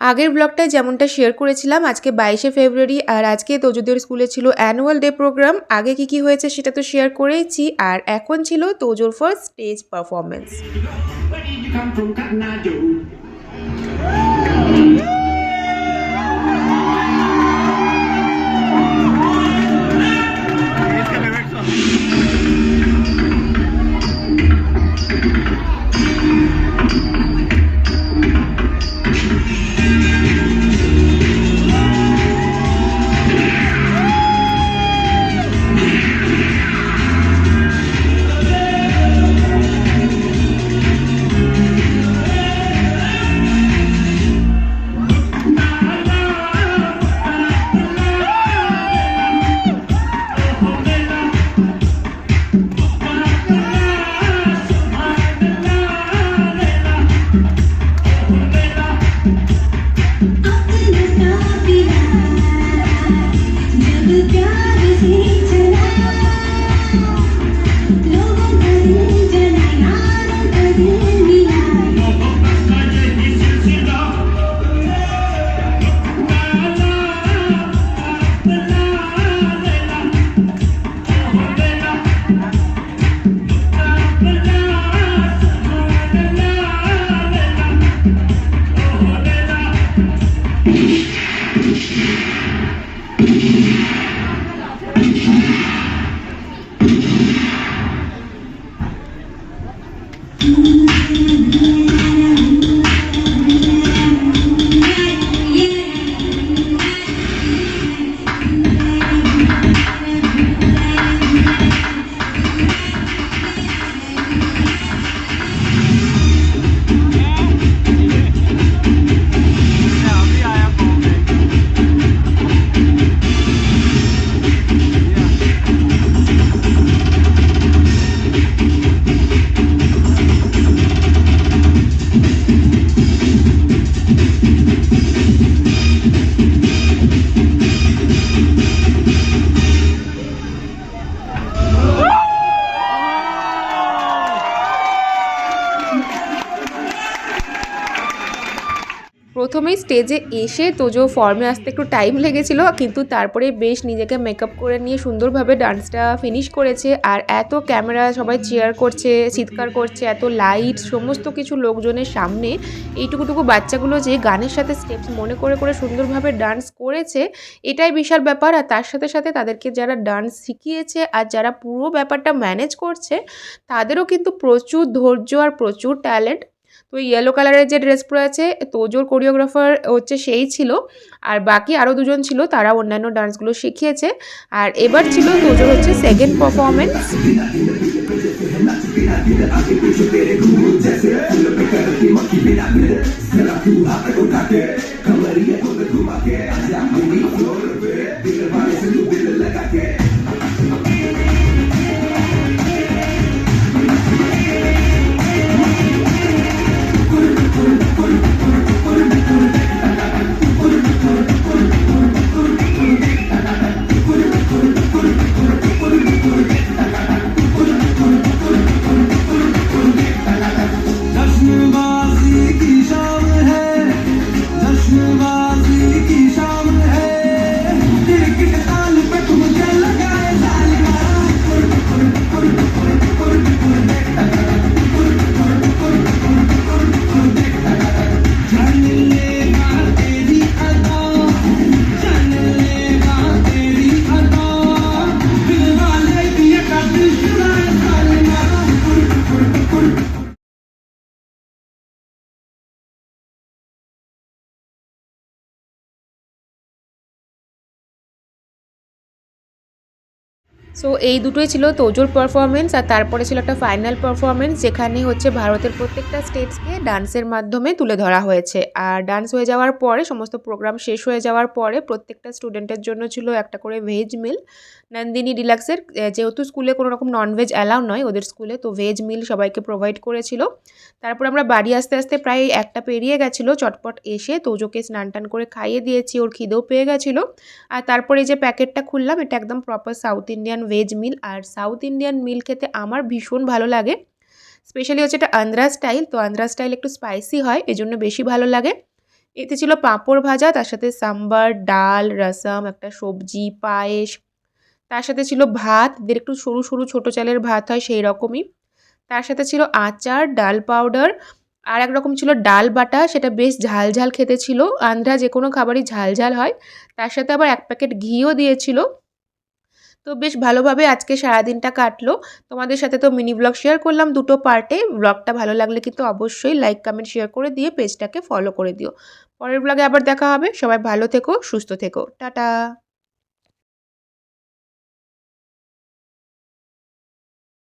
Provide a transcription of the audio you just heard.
আগের ব্লগটায় যেমনটা শেয়ার করেছিলাম, আজকে বাইশে ফেব্রুয়ারি, আর আজকে তোজোদের স্কুলে ছিল অ্যানুয়াল ডে প্রোগ্রাম আগে কি কি হয়েছে সেটা তো শেয়ার করেইছি আর এখন ছিল তোজোর ফার্স্ট স্টেজ পারফরমেন্স You. প্রথমেই স্টেজে এসে তোজো ফর্মে আসতে একটু টাইম লেগেছিল, কিন্তু তারপরে বেশ নিজেকে মেকআপ করে নিয়ে সুন্দরভাবে ডান্সটা ফিনিশ করেছে। আর এত ক্যামেরা সবাই চেয়ার করছে, চিৎকার করছে, এত লাইট সমস্ত কিছু লোকজনের সামনে। এইটুকুটুকু বাচ্চাগুলো যে গানের সাথে স্টেপস মনে করে করে সুন্দরভাবে ডান্স করেছে, এটাই বিশাল ব্যাপার। আর তার সাথে সাথে তাদেরকে যারা ডান্স শিখিয়েছে আর যারা পুরো ব্যাপারটা ম্যানেজ করছে, তাদেরও কিন্তু প্রচুর ধৈর্য আর প্রচুর ট্যালেন্ট তো ইয়েলো কালারের যে ড্রেস পরে আছে তোজোর কোরিওগ্রাফার হচ্ছে সেই ছিল। আর বাকি আরও দুজন ছিল, তারা অন্যান্য ডান্সগুলো শিখিয়েছে। আর এবার ছিল তোজোর হচ্ছে সেকেন্ড পারফরমেন্স সো এই দুটোই ছিল তোজোর পারফরমেন্স আর তারপরে ছিল একটা ফাইনাল পারফরমেন্স যেখানে হচ্ছে ভারতের প্রত্যেকটা স্টেটসকে ডান্সের মাধ্যমে তুলে ধরা হয়েছে। আর ডান্স হয়ে যাওয়ার পরে, সমস্ত প্রোগ্রাম শেষ হয়ে যাওয়ার পরে প্রত্যেকটা স্টুডেন্টের জন্য ছিল একটা করে ভেজ মিল নন্দিনী ডিলাক্সের যেহেতু স্কুলে কোনো রকম ননভেজ অ্যালাউ নয়, ওদের স্কুলে তো ভেজ মিল সবাইকে প্রোভাইড করেছিল। তারপর আমরা বাড়ি আসতে আসতে প্রায় একটা পেরিয়ে গেছিল, চটপট এসে তোজোকে স্নান টান করে খাইয়ে দিয়েছি, ওর খিদেও পেয়ে গেছিল। আর তারপরে যে প্যাকেটটা খুললাম, এটা একদম proper South Indian veg meal আর সাউথ ইন্ডিয়ান মিল খেতে আমার ভীষণ ভালো লাগে। স্পেশালি হচ্ছে এটা আন্দ্রা স্টাইল তো আন্দ্রা স্টাইল একটু স্পাইসি হয়, এজন্য বেশি ভালো লাগে। এতে ছিল পাঁপড় ভাজা, তার সাথে সাম্বার, ডাল, রসম, একটা সবজি, পায়েস। তার সাথে ছিল ভাত, এদের একটু সরু সরু ছোটো চালের ভাত হয় সেই রকমই। তার সাথে ছিল আচার, ডাল পাউডার আর এক রকম ছিল ডাল বাটা, সেটা বেশ ঝাল ঝাল খেতে ছিল। আন্ধ্রা যে কোনো খাবারই ঝাল ঝাল হয়। তার সাথে আবার এক প্যাকেট ঘিও দিয়েছিল। তো বেশ ভালোভাবে আজকে সারাদিনটা কাটলো। তোমাদের সাথে তো মিনি ব্লগ শেয়ার করলাম দুটো পার্টে ব্লগটা ভালো লাগলে কিন্তু অবশ্যই লাইক কমেন্ট শেয়ার করে দিয়ে পেজটাকে ফলো করে দিও। পরের ব্লগে আবার দেখা হবে। সবাই ভালো থেকো, সুস্থ থেকো। টাটা!